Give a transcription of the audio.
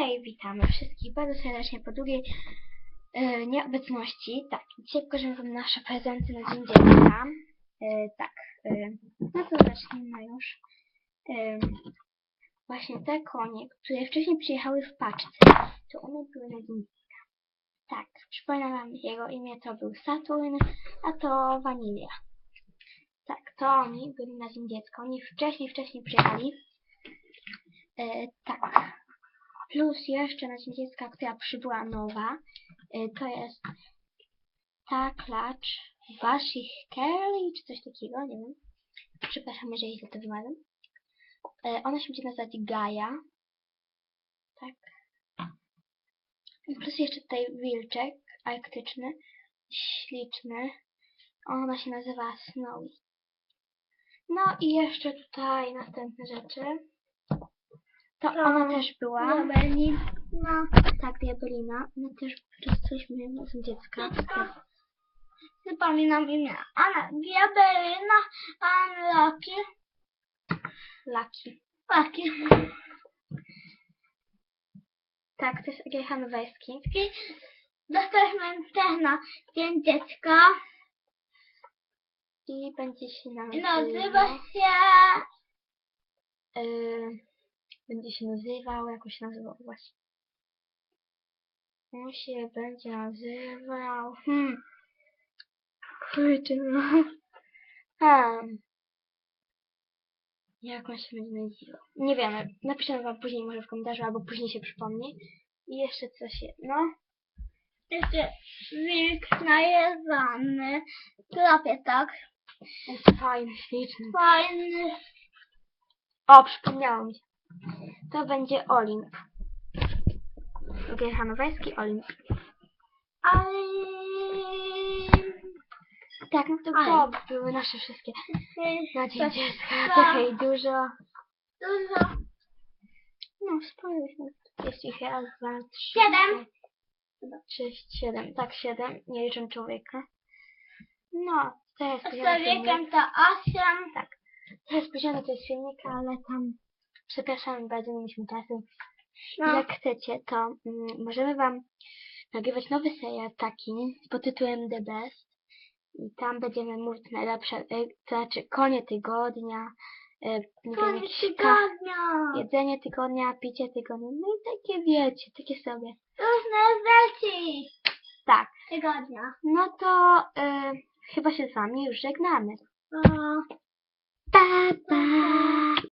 Jej, witamy wszystkich bardzo serdecznie po długiej e, nieobecności. Tak, dzisiaj pokażemy Wam nasze prezenty na Dzień Dziecka. E, tak, e, no to zacznijmy już. E, właśnie te konie, które wcześniej przyjechały w paczce, to one były na Dzień Dziecka. Tak, przypominam Wam jego imię, to był Saturn, a to Wanilia. Tak, to oni byli na Dzień Dziecka. Oni wcześniej, wcześniej przyjechali. E, tak. Plus jeszcze na Dziecka, która przybyła nowa, y, to jest ta klacz Washich Curly, czy coś takiego, nie wiem. Przepraszam, jeżeli źle to wymawiam. Ona się będzie nazywać Gaia. Tak. Plus jeszcze tutaj wilczek arktyczny, śliczny. Ona się nazywa Snowy. No i jeszcze tutaj następne rzeczy. To ona też była. Diabelni. No, Tak, diabelina. My też jesteśmy z dziecka. dziecko. Przypominam imię. Anna, diabelina, Anna, Laki. Laki. Laki. Tak, to jest Agiehan Wejski. Dostaliśmy też na Dzień Dziecka. I będzie się nazywał... nazywa się... y, będzie się nazywał, jak on się nazywał właśnie. On się będzie nazywał... Hmm. Kurczę, no. Hmm. Jak on się będzie nazywał? Nie wiemy. Napiszemy wam później może w komentarzu, albo później się przypomni. I jeszcze coś jedno. Jeszcze wilk najeżdżany. Klapie tak. Jest fajny, śliczny. Fajny. O, przypomniało mi się. To będzie Olimp. Hanowajski Olimp. Ale... Tak, no to to były nasze wszystkie. Na dzień dziecka. Trochę i dużo. Dużo. No, sporo Jest ich raz, dwa, trzy. Siedem. Chyba sześć, siedem. Tak, siedem. Nie liczę człowieka. No, to jest Z filmik. człowiekiem to osiem. Tak. To jest spóźniony, to jest filmik, ale tam przepraszam, bardzo nie mieliśmy czasu. No. Jak chcecie, to mm, możemy Wam nagrywać nowy serial taki pod tytułem The Best. I tam będziemy mówić najlepsze, e, to znaczy konie tygodnia, e, nie wiem, Koniec ka- tygodnia. jedzenie tygodnia, picie tygodnia, no i takie wiecie, takie sobie. Różne rzeczy. Tak, Tygodnia. no to e, chyba się z Wami już żegnamy. O. Pa, pa!